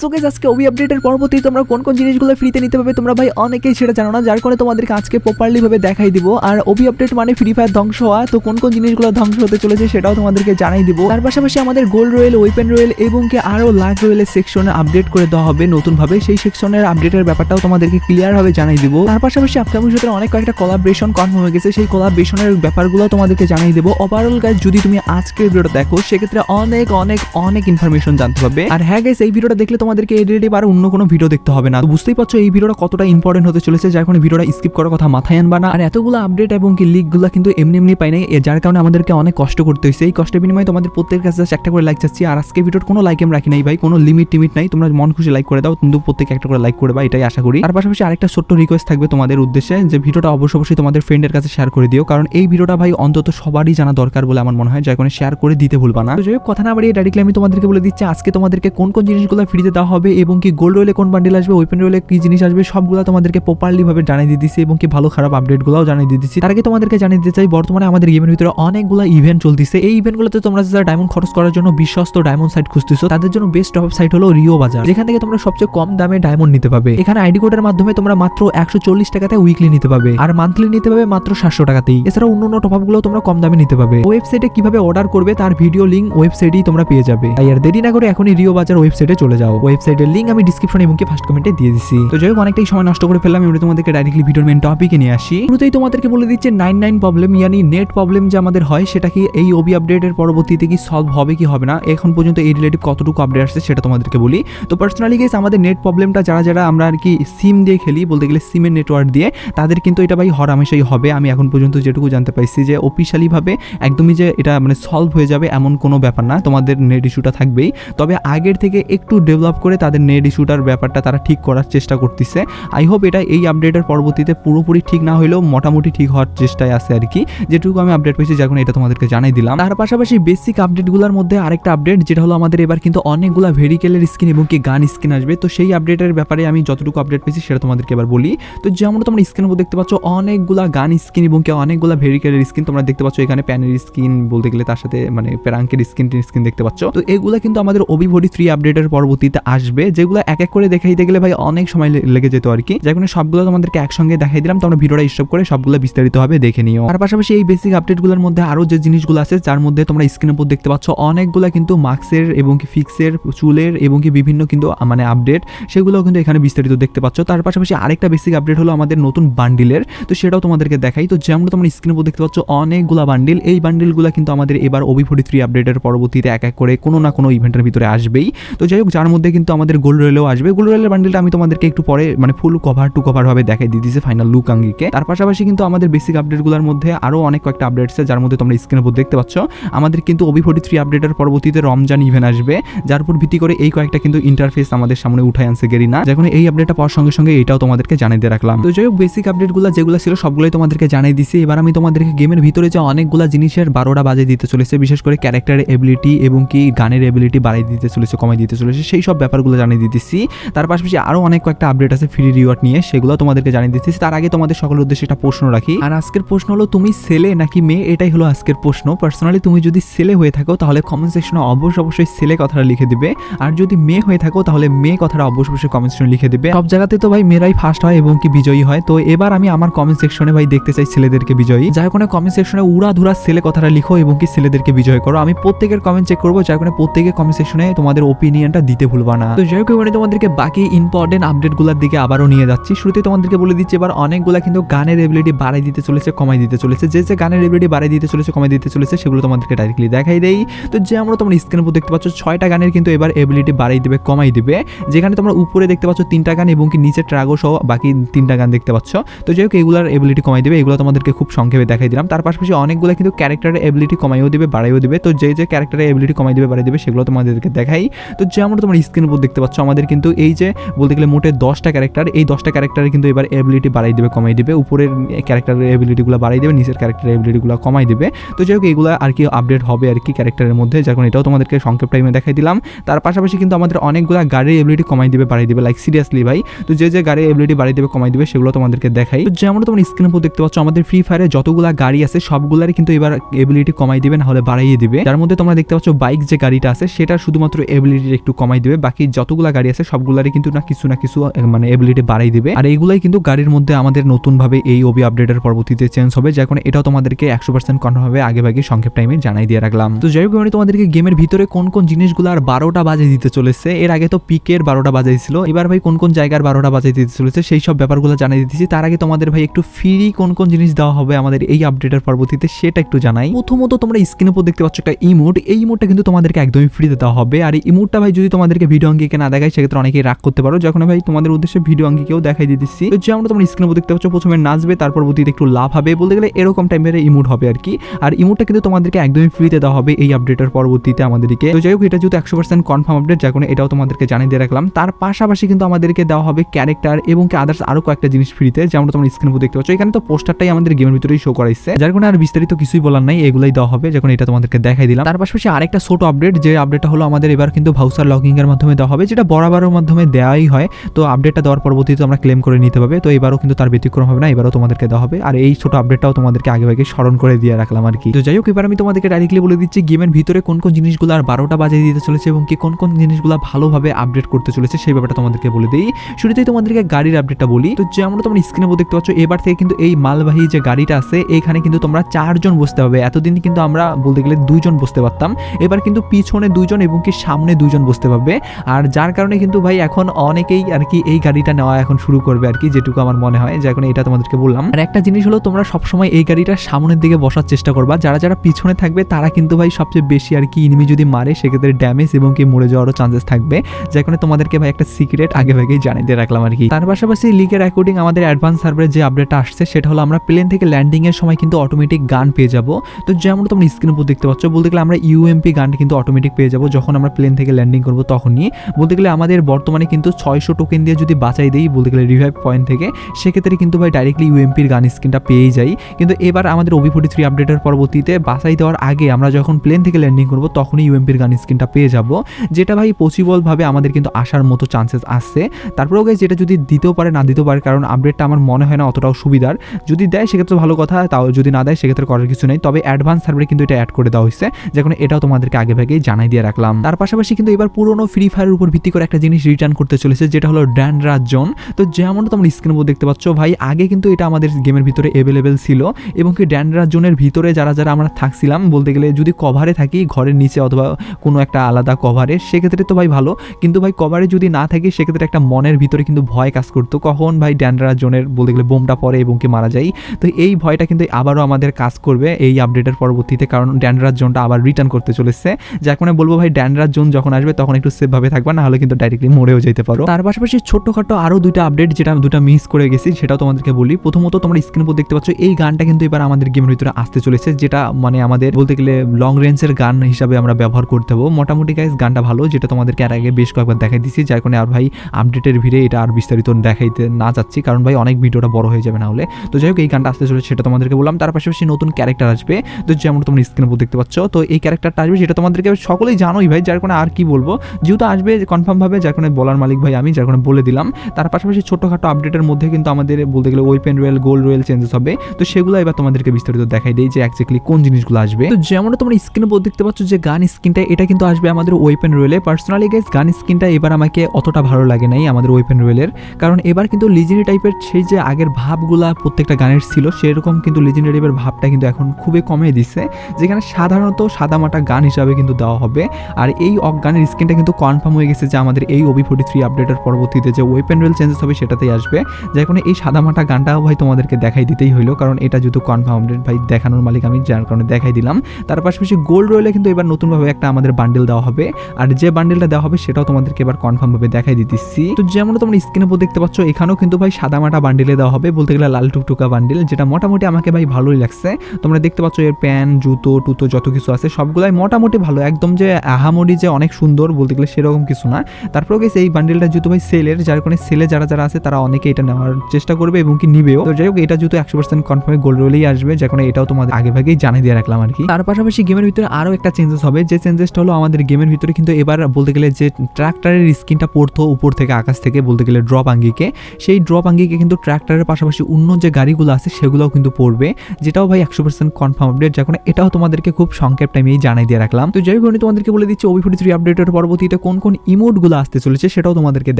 So আজকে Obi আপডেটের পরবর্তী তোমরা কোন কোন জিনিসগুলো ফ্রিতে নিতে পারবে তোমরা ভাই অনেকেই সেটা জানো না, যার কারণে তোমাদেরকে আজকে প্রপারলি ভাবে দেখাই দিব। আর ওবি আপডেট মানে ফ্রি ফায়ার ধ্বংস হওয়া, তো কোন কোন জিনিসগুলো ধ্বংস হতে চলেছে সেটাও তোমাদেরকে জানাই দিব। তার পাশাপাশি আমাদের গোল্ড রয়েল ওয়েপেন রয়েল এবং কি আরও লাখ রয়েলের সেকশনে আপডেট করে দেওয়া হবে নতুন ভাবে সেই সেকশনের আপডেটের ব্যাপারটাও তোমাদেরকে ক্লিয়ার ভাবে জানাই দিব। তার পাশাপাশি আপকামিং সাথে অনেক কয়েকটা কোলাবরেশন কনফার্ম হয়ে গেছে। সেই কোলাবরেশনের ব্যাপারগুলো তোমাদেরকে জানাই দেবো। ওভারঅল গাইজ যদি তুমি আজকের ভিডিওটা দেখো, সেক্ষেত্রে অনেক অনেক অনেক ইনফরমেশন জানতে পারবে। আর হ্যাঁ গাইজ এই ভিডিওটা দেখলে তোমাদেরকে এই আর অন্য কোনো ভিডিও দেখতে হবে না। বুঝতেই পারছ, এই ভিডিওটা কতটা ইম্পর্টেন্ট হতে চলেছে, যার কারণে ভিডিওটা স্কিপ করার কথা মাথায় আনবা না। আর এতগুলো আপডেট এবং কি লিকগুলো কিন্তু এমনি এমনি পাই নাই যার কারণে আমাদেরকে অনেক কষ্ট করতে হয়েছে। এই কষ্টের বিনিময়ে তোমাদের প্রত্যেকের কাছে একটা করে লাইক চাচ্ছি। আর আজকে ভিডিওর কোনো লাইক আমি রাখি নাই ভাই, কোনো লিমিট টিমিট নাই। তোমরা মন খুশি লাইক করে দাও, কিন্তু প্রত্যেকে একটা করে লাইক করে বা এটাই আশা করি। আর পাশাপাশি আরেকটা ছোট্ট রিকোয়েস্ট থাকবে তোমাদের উদ্দেশ্যে, যে ভিডিওটা অবশ্যই অবশ্যই তোমাদের ফ্রেন্ডের কাছে শেয়ার করে দিও। কারণ এই ভিডিওটা ভাই অন্তত সবারই জানা দরকার বলে আমার মনে হয়, যার কারণে শেয়ার করে দিতে ভুলবা না। তো যাই কথা না বাড়িয়ে ডাইরেক্টলি আমি তোমাদেরকে বলে দিচ্ছি, আজকে তোমাদেরকে কোন কোন জিনিসগুলো ফ্রিতে দেওয়া হবে এবং কি গোল্ড রয়েলে কোন বান্ডেল আসবে ওয়েপেন রয়েলে কি জিনিস আসবে, সবগুলো তোমাদেরকে প্রপারলি ভাবে জানিয়ে দিয়ে দিচ্ছি এবং কি ভালো খারাপ আপডেটগুলোও জানিয়ে দিয়ে দিচ্ছি তার আগে তোমাদেরকে জানিয়ে দিতে চাই, বর্তমানে আমাদের গেমের ভিতরে অনেকগুলো ইভেন্ট চলতেছে। এই ইভেন্টগুলোতে তোমরা যারা ডায়মন্ড খরচ করার জন্য বিশ্বস্ত ডায়মন্ড সাইট খুঁজতেছো, তাদের জন্য বেস্ট অফ সাইট হলো রিও বাজার যেখান থেকে তোমরা সবচেয়ে কম দামে ডায়মন্ড নিতে পাবে এখানে আইডি কোডের মাধ্যমে তোমরা মাত্র একশো চল্লিশ টাকাতে উইকলি নিতে পাবে আর মান্থলি নিতে পাবে মাত্র সাতশো টাকাতেই। এছাড়া অন্য অন্য টপগুলো তোমরা কম দামে নিতে পাবে ওয়েবসাইটে কীভাবে অর্ডার করবে, তার ভিডিও লিঙ্ক ওয়েবসাইটেই তোমরা পেয়ে যাবে। আর দেরি না করে এখনই রিও বাজার ওয়েবসাইটে চলে যাও। ওয়েবসাইটের লিঙ্ক আমি ডিসক্রিপশন এবং ফার্স্ট কমেন্টে দিয়ে দিচ্ছি তো যাই হোক, অনেকটাই সময় নষ্ট করে ফেললাম। এবার তোমাদেরকে ডাইরেক্টলি ভিডিওর মেন টপিকে নিয়ে আসি। শুরুতেই তোমাদেরকে বলে দিচ্ছে নাইন নাইন প্রবলেম ইয়ানি নেট প্রবলেম যে আমাদের হয়, সেটা কি এই ওবি আপডেটের পরবর্তীতে কি সলভ হবে, কি হবে না? এখন পর্যন্ত এই রিলেটিভ কতটুকু আপডেট আসছে, সেটা তোমাদেরকে বলি। তো পার্সোনালি গেস আমাদের নেট প্রবলেমটা যারা যারা আমরা আর কি সিম দিয়ে খেলি, বলতে গেলে সিমের নেটওয়ার্ক দিয়ে, তাদের কিন্তু এটা ভাই হর হামেশাই হবে। আমি এখন পর্যন্ত যেটুকু জানতে পাইছি যে অফিসিয়ালিভাবে একদমই যে এটা মানে সলভ হয়ে যাবে, এমন কোনো ব্যাপার না। তোমাদের নেট ইস্যুটা থাকবেই। তবে আগের থেকে একটু ডেভেলপ করে তাদের নেট ইস্যুটার ব্যাপারটা তারা ঠিক করার চেষ্টা করতেছে। আই হোপ এটা এই আপডেটের পরবর্তীতে পুরোপুরি ঠিক না হলেও মোটামুটি ঠিক হওয়ার চেষ্টায় আছে আর কি। যেটুকু আমি আপডেট পেয়েছি কারণে এটা তোমাদেরকে জানাই দিলাম। তার পাশাপাশি বেসিক আপডেটগুলোর মধ্যে আরেকটা আপডেট যেটা হলো আমাদের এবার কিন্তু অনেকগুলো ভেরিকেলের স্কিন এবং কি গান স্কিন আসবে। তো সেই আপডেটের ব্যাপারে আমি যতটুকু আপডেট পেয়েছি, সেটা তোমাদেরকে এবার বলি। তো যেমন তোমরা স্ক্রিনের উপর দেখতে পাচ্ছ, অনেকগুলা গান স্কিন এবং কি অনেকগুলা ভেরিকেলের স্কিন তোমরা দেখতে পাচ্ছ। এখানে প্যানের স্কিন বলতে গেলে তার সাথে মানে প্যারাঙ্কের স্কিন স্কিন দেখতে পাচ্ছ। তো এগুলো কিন্তু আমাদের অবিভরি থ্রি আপডেটের পরবর্তীতে আসবে, যেগুলো এক এক করে দেখাইতে গেলে ভাই অনেক সময় লেগে যেত আর কি। যার সবগুলো তোমাদেরকে একসঙ্গে দেখাই দিলাম তোমরা ভিডিওটা স্টপ করে সবগুলো বিস্তারিত হবে দেখে নিও। আর পাশাপাশি এই বেসিক আপডেটগুলোর মধ্যে আরও যে জিনিসগুলো আছে, যার মধ্যে তোমরা স্ক্রিনের উপর দেখতে পাচ্ছ, অনেকগুলো কিন্তু মাস্কের এবং কি ফিক্সের চুলের এবং কি বিভিন্ন কিন্তু মানে আপডেট সেগুলো কিন্তু এখানে বিস্তারিত দেখতে পাচ্ছ। তার পাশাপাশি আরেকটা বেসিক আপডেট হলো আমাদের নতুন বান্ডিলের তো সেটাও তোমাদেরকে দেখাই। তো যেমন তোমরা স্ক্রিনের উপর দেখতে পাচ্ছ, অনেকগুলা বান্ডিল এই বান্ডিলগুলো কিন্তু আমাদের এবার ওবি ফোর্টি থ্রি আপডেটের পরবর্তীতে এক এক করে কোনো না কোনো ইভেন্টের ভিতরে আসবেই। তো যাই হোক, যার মধ্যে কিন্তু আমাদের গোল্ড রেলেও আসবে। গোল্ড রেলের বান্ডিলটা আমি তোমাদেরকে একটু পরে মানে ফুল কভার টু কভার ভাবে দেখাই দিয়ে দিয়েছে ফাইনাল লুক আঙ্গিকে। তার পাশাপাশি কিন্তু আমাদের বেসিক আপডেটগুলোর মধ্যে আরও অনেক কয়েকটা আপডেট আছে, যার মধ্যে তোমরা স্ক্রিনের উপর দেখতে পাচ্ছ। আমাদের কিন্তু ওবি ফোর্টি থ্রি আপডেটের পরবর্তীতে রমজান ইভেন্ট আসবে, যার উপর ভিত্তি করে এই কয়েকটা কিন্তু ইন্টারফেস আমাদের সামনে উঠায় আনছে গেরিনা। যখন এই আপডেটটা পাওয়ার সঙ্গে সঙ্গে এটাও তোমাদেরকে জানিয়ে দিয়ে রাখলাম। তো যাই হোক বেসিক আপডেটগুলো যেগুলো ছিল, সবগুলোই তোমাদেরকে জানিয়ে দিছি এবার আমি তোমাদেরকে গেমের ভিতরে যে অনেকগুলো জিনিসের বারোটা বাজে দিতে চলেছে, বিশেষ করে ক্যারেক্টারের এবিলিটি এবং কি গানের এবিলিটি বাড়িয়ে দিতে চলেছে, কমাই দিতে চলেছে, সেই সব ব্যাপারগুলো জানিয়ে দিতেছি। তার পাশাপাশি আরও অনেক কয়েকটা আপডেট আছে ফ্রি রিওয়ার্ড নিয়ে, সেগুলো তোমাদেরকে জানিয়ে দিতেছি। তার আগে তোমাদের সকলের উদ্দেশ্যে একটা প্রশ্ন রাখি। আর আজকের প্রশ্ন হলো, তুমি ছেলে নাকি মেয়ে? এটাই হলো আজকের প্রশ্ন। পার্সোনালি তুমি যদি ছেলে হয়ে থাকো, তাহলে কমেন্ট সেকশনে অবশ্যই অবশ্যই ছেলে কথাটা লিখে দিবে। আর যদি মেয়ে হয়ে থাকো, তাহলে মেয়ে কথাটা অবশ্যই অবশ্যই কমেন্ট সেকশনে লিখে দিবে। সব জায়গাতে তো ভাই মেয়েরাই ফার্স্ট হয় এবং কি বিজয়ী হয়। তো এবার আমি আমার কমেন্ট সেকশনে ভাই দেখতে চাই ছেলেদেরকে বিজয়ী। যার কোনো কমেন্ট সেকশনে উড়া ধুরা ছেলে কথাটা লিখো এবং কি ছেলেদেরকে বিজয় করো। আমি প্রত্যেকের কমেন্ট চেক করব, যার কোনো প্রত্যেকের কমেন্ট সেকশনে তোমাদের ওপিনিয়নটা দিতে ভুলবা না। তো যাই হোক এবারে তোমাদেরকে বাকি ইম্পর্টেন্ট আপডেট আপডেটগুলোর দিকে আবারও নিয়ে যাচ্ছি। শুরুতে তোমাদেরকে বলে দিচ্ছি, এবার অনেকগুলা কিন্তু গানের এবিলিটি বাড়াই দিতে চলেছে, কমাই দিতে চলেছে। যে যে গানের এবিলিটি বাড়াই দিতে চলেছে, কমাই দিতে চলেছে, সেগুলো তোমাদেরকে ডাইরেক্টলি দেখাই দেই। তো যে আমরা তোমরা স্ক্রিনের উপর দেখতে পাচ্ছ, ছয়টা গানের কিন্তু এবার এবিলিটি বাড়াই দিবে, কমাই দিবে। যেখানে তোমরা উপরে দেখতে পাচ্ছ তিনটা গান এবং কি নিচে ট্রাগো সহ বাকি তিনটা গান দেখতে পাচ্ছ। তো যাই হোক, এগুলোর এবিলিটি কমাই দিবে, এগুলো তোমাদেরকে খুব সংক্ষেপে দেখাই দিলাম। তার পাশাপাশি অনেকগুলো কিন্তু ক্যারেক্টারের এবিলিটি কমাইও দিবে, বাড়াইও দিবে। তো যে যে ক্যারেক্টারের এবিলিটি কমাই দিবে, বাড়াই দিবে, সেগুলো তোমাদেরকে দেখাই। তো যে আমরা তোমার তোমরা স্ক্রিনের উপর দেখতে পাচ্ছ, আমাদের কিন্তু এই যে বলতে গেলে মোটে দশটা ক্যারেক্টার এই দশটা ক্যারেক্টারে কিন্তু এবার এবিলিটি বাড়াই দেবে, কমাই দিবে। উপরের ক্যারেক্টারের এবিলিটিগুলো বাড়াই দেবে, নিচের ক্যারেক্টারের এবিলিটিগুলো কমাই দেবে। তো যাই হোক এগুলো আর কি আপডেট হবে আর কি ক্যারেক্টারের মধ্যে। যার এটাও তোমাদেরকে সংক্ষেপ টাইমে দেখাই দিলাম। তার পাশাপাশি কিন্তু আমাদের অনেকগুলো গাড়ির এবিলিটি কমাই দিবে, বাড়াই দেবে লাইক সিরিয়াসলি ভাই। তো যে যে গাড়ির এবিলিটি বাড়াই দেবে, কমাই দেবে, সেগুলো তোমাদেরকে দেখাই। তো যেমন তোমরা স্ক্রিনের উপর দেখতে পাচ্ছ, আমাদের ফ্রি ফায়ারে যতগুলা গাড়ি আছে, সবগুলারই কিন্তু এবার এবিলিটি কমাই দিবে না হলে বাড়াইয়ে দিবে। যার মধ্যে তোমরা দেখতে পাচ্ছ বাইক যে গাড়িটা আছে, সেটা শুধুমাত্র এবিলিটি একটু কমাই দিবে বাকি যতগুলা গাড়ি আছে, সবগুলারই কিন্তু না কিছু না কিছু মানে এবিলিটি বাড়াই দিবে। আর এইগুলাই কিন্তু গাড়ির মধ্যে আমাদের নতুন ভাবে এই ওবি আপডেটের পরবর্তীতে চেঞ্জ হবে, যার কারণে এটাও তোমাদেরকে একশো পার্সেন্ট কনফার্ম হবে, আগে ভাগে সংক্ষেপ টাইমে জানাই দিয়ে রাখলাম। তো যাই হোক আমি তোমাদেরকে গেমের ভিতরে কোন কোন জিনিসগুলো আর বারোটা বাজে দিতে চলেছে, এর আগে তো পিকের বারোটা বাজাইছিল এবার ভাই কোন কোন জায়গার বারোটা বাজাই দিতে চলেছে, সেই সব ব্যাপারগুলো জানাই দিতেছি তার আগে তোমাদের ভাই একটু ফ্রি কোন কোন জিনিস দেওয়া হবে আমাদের এই আপডেটের পরবর্তীতে, সেটা একটু জানাই। প্রথমত তোমরা স্ক্রিনের উপর দেখতে পাচ্ছ একটা ইমোট এই ইমোটটা কিন্তু তোমাদেরকে একদমই ফ্রিতে দেওয়া হবে। আর এই ইমোটটা ভাই যদি তোমাদেরকে ভিডিও অঙ্কিকে না দেখায়, সেক্ষেত্রে অনেকেই রাগ করতে পারো। যখন ভাই তোমাদের উদ্দেশ্যে ভিডিও অঙ্কিকেও দেখাই দিতেছি তো যেমন তোমরা স্ক্রিনের উপর দেখতে পাচ্ছ, প্রথমে নাচবে, তারপর পরবর্তীতে একটু লাভ হবে। বলতে গেলে এরকম টাইপের ইমোট হবে আর কি। আর ইমোটটা কিন্তু তোমাদেরকে একদমই ফ্রিতে দেওয়া হবে এই আপডেটের পরবর্তীতে আমাদেরকে। তো যাই হোক, এটা যেহেতু একশো পার্সেন্ট কনফার্ম আপডেট কারণে এটাও তোমাদেরকে জানিয়ে দিয়ে রাখলাম। তার পাশাপাশি কিন্তু আমাদেরকে দেওয়া হবে ক্যারেক্টার এবং আদার্স আরও কয়েকটা জিনিস ফ্রিতে যেমন তোমরা স্ক্রিনের উপর দেখতে পাচ্ছ। এখানে তো পোস্টারটাই আমাদের গেমের ভিতরেই শো করাইছে। যার কারণে আর বিস্তারিত কিছুই বলার নাই, এগুলাই দেওয়া হবে। যখন এটা তোমাদেরকে দেখাই দিলাম। তার পাশাপাশি আরেকটা ছোট আপডেট যে আপডেটটা হলো আমাদের এবার কিন্তু ভাউসার লগিং এর মাধ্যমে দেওয়া হবে, যেটা বরাবরের মাধ্যমে দেওয়াই হয়। তো আপডেটটা দেওয়ার পরবর্তীতে আমরা ক্লেম করে নিতে পারবে। তো এবারও কিন্তু তার ব্যতিক্রম হবে না, এবারও তোমাদেরকে দেওয়া হবে। আর এই ছোট আপডেটটাও তোমাদেরকে আগে আগে স্মরণ করে দিয়ে রাখলাম আর কি। তো যাই হোক, এবার আমি তোমাদেরকে ডাইরেক্টলি বলে দিচ্ছি গেমের ভিতরে কোন কোন জিনিসগুলো আর বারোটা বাজিয়ে দিতে চলেছে এবং কি কোন কোন জিনিসগুলো ভালোভাবে আপডেট করতে চলেছে, সেই ব্যাপারটা তোমাদেরকে বলে দিই। শুরুতেই তোমাদেরকে গাড়ির আপডেটটা বলি। তো যেমন তোমরা স্ক্রিনে দেখতে পাচ্ছ, এবার থেকে কিন্তু এই মালবাহী যে গাড়িটা আছে, এখানে কিন্তু তোমরা চারজন বসতে হবে এতদিন কিন্তু আমরা বলতে গেলে দুজন বসতে পারতাম। এবার কিন্তু পিছনে দুইজন এবং কি সামনে দুইজন বসতে পারবে। আর যার কারণে কিন্তু ভাই এখন অনেকেই আর কি এই গাড়িটা নেওয়া এখন শুরু করবে আর কি, যেটুকু আমার মনে হয়, যার কারণে এটা তোমাদেরকে বললাম। আর একটা জিনিস হলো, তোমরা সবসময় এই গাড়িটার সামনের দিকে বসার চেষ্টা করবা। যারা যারা পিছনে থাকবে, তারা কিন্তু ভাই সবচেয়ে বেশি আর কি ইনিমি যদি মারে, সেক্ষেত্রে ড্যামেজ এবং কি মরে যাওয়ারও চান্সেস থাকবে। যার কারণে তোমাদেরকে ভাই একটা সিক্রেট আগে ভাগেই জানিয়ে দিয়ে রাখলাম আর কি। তার পাশাপাশি লিগের অ্যাকর্ডিং আমাদের অ্যাডভান্স সার্ভারের যে আপডেটটা আসছে, সেটা হলো আমরা প্লেন থেকে ল্যান্ডিংয়ের সময় কিন্তু অটোমেটিক গান পেয়ে যাব। তো যেমন তোমরা স্ক্রিনের উপর দেখতে পাচ্ছ, বলতে গেলে আমরা ইউএমপি গানটা কিন্তু অটোমেটিক পেয়ে যাব। যখন আমরা প্লেন থেকে ল্যান্ডিং করব, তখনই। বলতে গেলে আমাদের বর্তমানে কিন্তু ছয়শো টোকেন দিয়ে যদি বাঁচাই দিই, বলতে গেলে রিভাইভ পয়েন্ট থেকে, সেক্ষেত্রে কিন্তু ভাই ডাইরেক্টলি ইউএমপির গান স্ক্রিনটা পেয়েই যাই। কিন্তু এবার আমাদের ওবি ফোর্টি থ্রি আপডেটের পরবর্তীতে বাঁচাই দেওয়ার আগে আমরা যখন প্লেন থেকে ল্যান্ডিং করব, তখনই ইউএমপির গান স্ক্রিনটা পেয়ে যাব। যেটা ভাই পসিবলভাবে আমাদের কিন্তু আসার মতো চান্সেস আসছে তারপরেও গাইজ যেটা যদি দিতেও পারে, না দিতেও পারে, কারণ আপডেটটা আমার মনে হয় না অতটাও সুবিধার। যদি দেয়, সেক্ষেত্রে ভালো কথা, তাও যদি না দেয়, সেক্ষেত্রে করার কিছু নেই। তবে অ্যাডভান্স সার্ভারে কিন্তু এটা অ্যাড করে দেওয়া হয়েছে। যখন এটাও তোমাদেরকে আগে ভাগেই জানাই দিয়ে রাখলাম। তার পাশাপাশি কিন্তু এবার পুরোনো ফ্রি ফায়ারের উপর ভিত্তি করে একটা জিনিস রিটার্ন করতে চলেছে, যেটা হলো ড্যান্ড্রাজ জোন তো যেমন তোমরা স্ক্রিনের উপর দেখতে পাচ্ছ, ভাই, আগে কিন্তু এটা আমাদের গেমের ভিতরে অ্যাভেলেবেল ছিল, এবং কি ড্যান্ড্রাজ জোনের ভিতরে যারা যারা আমরা থাকছিলাম, বলতে গেলে যদি কভারে থাকি, ঘরের নিচে অথবা কোনো একটা আলাদা কভারে সেক্ষেত্রে তো ভাই ভালো। কিন্তু ভাই কভারে যদি না থাকি, সেক্ষেত্রে একটা মনের ভিতরে কিন্তু ভয় কাজ করতো। কখন ভাই ড্যান্ড্রাজ জোনের বলতে গেলে বোমটা পড়ে এবং কি মারা যায়। তো এই ভয়টা কিন্তু আবারও আমাদের কাজ করবে এই আপডেটের পরবর্তীতে, কারণ ড্যান্ড্রাজ জোনটা আবার রিটার্ন করতে চলেছে। যার কারণে বলব ভাই ড্যান্ড্রাজ জোন যখন আসবে, তখন একটু সেফভাবে থাকবা না হলে কিন্তু ডাইরেক্টলি মরেও যেতে পারো। তার পাশাপাশি ছোট্টখাটো আরও দুইটা আপডেট যেটা দুটা মিস করে গেছি, সেটাও তোমাদেরকে বলি। প্রথমত তোমরা স্ক্রিন উপর দেখতে পাচ্ছ, এই গানটা কিন্তু এবার আমাদের গেমের ভিতরে আসতে চলেছে, যেটা মানে আমাদের বলতে গেলে লং রেঞ্জের গান হিসাবে আমরা ব্যবহার করতে হব মোটামুটি গাইজ গানটা ভালো, যেটা তোমাদেরকে আর আগে বেশ কয়েকবার দেখাই দিচ্ছি যার কারণে আর ভাই আপডেটের ভিড়ে এটা আর বিস্তারিত দেখাইতে না যাচ্ছি, কারণ ভাই অনেক ভিডিওটা বড় হয়ে যাবে না হলে। তো যাই হোক, এই গানটা আসতে চলেছে, সেটা তোমাদেরকে বললাম। তার পাশাপাশি নতুন ক্যারেক্টার আসবে, তো যেমন তোমরা স্ক্রিনের উপর দেখতে পাচ্ছ, তো এই ক্যারেক্টারটা আসবে, যেটা তোমাদেরকে সকলেই জানোই ভাই, যার কারণে আর কি বলব, যেহেতু আসবে কনফার্মভাবে যার কারণে বলার মালিক ভাই আমি, যার কারণে বলে দিলাম। তার পাশাপাশি ছোটোখাটো আপডেটের মধ্যে কিন্তু আমাদের বলতে গেলে weapon royale gold royale changes হবে। তো সেগুলো এবার তোমাদেরকে বিস্তারিত দেখাই দেই যে অ্যাকচুয়ালি কোন জিনিসগুলো আসবে। তো যেমন তোমরা স্ক্রিনে দেখতে পাচ্ছ যে গান স্ক্রিনটা এটা কিন্তু আসবে আমাদের ওয়েপেন রয়েলে পার্সোনালি গেস গান স্ক্রিনটা এবার আমাকে অতটা ভালো লাগে নাই আমাদের ওয়েপেন রয়েলের কারণ এবার কিন্তু লিজেন্ডি টাইপের সেই যে আগের ভাবগুলা প্রত্যেকটা গানের ছিল, সেরকম কিন্তু লিজেন্ডি টাইপের ভাবটা কিন্তু এখন খুবই কমে দিচ্ছে যেখানে সাধারণত সাদামাটা গান হিসাবে কিন্তু দেওয়া হবে। আর এই অফ গানের স্ক্রিনটা কিন্তু কনফার্ম হয়ে গেছে যে আমাদের এই ওবি ফোর্টি থ্রি আপডেটের পরবর্তীতে যে ওয়েপেন রয়েল চেঞ্জেস হবে সেটাতেই আসবে। যার কারণে এই সাদামাটা গানটাও ভাই তোমাদেরকে দেখাই দিতেই হইল, কারণ এটা যেহেতু কনফার্ম আপডেট ভাই দেখানোর মালিক আমি, যার কারণে দেখাই দিলাম। তার পাশাপাশি গোল্ড রয়েলে কিন্তু এবার নতুনভাবে একটা আমাদের বান্ডেল দেওয়া হবে। আর যে বান্ডেলটা দেওয়া হবে সেটাও তোমাদেরকে এবার কনফার্ম ভাবে দেখাই দিতেছি। তো যেমন তোমরা স্ক্রিনে উপর দেখতে পাচ্ছ, এখানেও কিন্তু ভাই সাদামাটা বান্ডেলে দেওয়া হবে, বলতে গেলে লাল টুকটুকা বান্ডেল যেটা মোটামুটি আমাকে ভাই ভালোই লাগছে। তোমরা দেখতে পাচ্ছ এর প্যান জুতো, টুতো যত কিছু আছে, সবগুলাই মোটামুটি ভালো। একদম যে আহামরি যে অনেক সুন্দর, বলতে গেলে সেরকম কিছু না। তারপরেও গেছে এই বান্ডেলটা যেহেতু ভাই সেলের যার কারণে সেলে যারা যারা আছে, তারা অনেকে এটা নেওয়ার চেষ্টা করবে এবং কি নিবেও। তো যাই হোক এটা যেহেতু একশো পার্সেন্ট কনফার্মে গোল্ড রোলেই আসবে কারণে এটাও তোমাদের আগে ভাগেই জানিয়ে দিয়ে রাখলাম আর কি। তার পাশাপাশি গেমের ভিতরে আরও একটা চেঞ্জেস হবে। যে চেঞ্জেসটা হলো আমাদের গেমের ভিতরে কিন্তু এবার বলতে গেলে যে ট্রাক্টরের স্ক্রিনটা পড়তো উপর থেকে আকাশ থেকে, বলতে গেলে ড্রপ আঙ্গিকে, সেই ড্রপ আঙ্গিকে কিন্তু ট্রাক্টরের পাশাপাশি অন্য যে গাড়িগুলো আছে, সেগুলোও কিন্তু পড়বে, যেটাও ভাই একশো পার্সেন্ট কনফার্ম আপডেট যখন এটাও তোমাদেরকে খুব সংক্ষেপ টাইমেই জানাই দিয়ে রাখলাম। তো যাই হোক তোমাদেরকে বলে দিচ্ছি ওবি ফোর্টি থ্রি আপডেটের পরবর্তীতে কোন কোন ইমোটগুলো আসতে চলেছে সেটাও তোমাদেরকে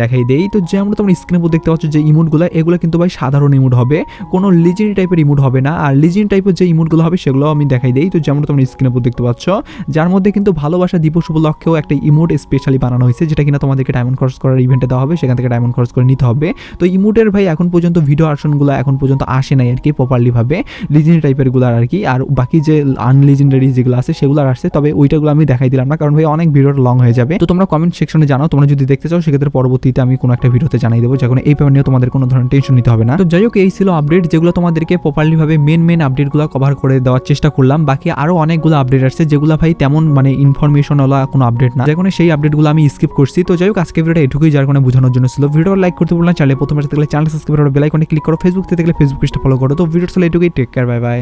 দেখাই দেই। তো যেমন তোমরা স্ক্রিনের উপর দেখতে পাচ্ছ যে ইমোটগুলো এগুলো কিন্তু ভাই সাধারণ ইমোট হবে। কোনো লিজেন্ডি টাইপের ইমোট হবে না। আর লিজেন্ড টাইপের যে ইমোটগুলো হবে সেগুলো আমি দেখাই দেই। তো যেমন তোমরা স্ক্রিনের উপর দেখতে পাচ্ছ, যার মধ্যে কিন্তু ভালোবাসা দিবস উপলক্ষেও একটা ইমোট স্পেশালি বানানো হয়েছে, যেটা কিনা তোমাদেরকে ডায়মন্ড খরচ করার ইভেন্টে দেওয়া হবে, সেখান থেকে ডায়মন্ড খরচ করে নিতে হবে। তো ইমোটের ভাই এখন পর্যন্ত ভিডিও আর্শনগুলো এখন পর্যন্ত আসে নাই আর কি প্রপারলি ভাবে লিজেন্ডি টাইপেরগুলো আর কি। আর বাকি যে আনলিজেন্ডারি যেগুলো আছে সেগুলো আসছে, তবে ওইটাগুলো আমি দেখাই দিলাম না, কারণ ভাই অনেক ভিডিও লং হয়ে যাবে। তো তোমরা কমেন্ট সেকশনে জানাও। তোমরা যদি দেখতে চাও, সেক্ষেত্রে পরবর্তীতে আমি কোনো একটা ভিডিওতে জানাই দেবো যখন এই পেপার নিয়ে তোমাদের কোনো ধরনের টেনশন নিতে হবে না। তো যাই হোক, এই ছিল আপডেট যেগুলো তোমাদেরকে প্রপারলিভাবে মেন মেন আপডেটগুলো কভার করে দেওয়ার চেষ্টা করলাম। বাকি আরও অনেকগুলো আপডেট আসছে, যেগুলো ভাই তেমন মানে ইনফরমেশন ওলা কোনো আপডেট না। যেখানে সেই আপডেটগুলো আমি স্কিপ করছি। তো যাই হোক, আজকে ভিডিওটা এটুকুই, যার কারণে বোঝানোর জন্য ছিল। ভিডিও লাইক করতে বললাম চ্যানেলে প্রথমে থাকলে চ্যানেল সাবস্ক্রাইব করো বেল আইকনে ক্লিক করো। ফেসবুক থেকে ফেসবুক পেজটা ফলো করো। তো ভিডিও ছিল এটুকুই। Take care bye bye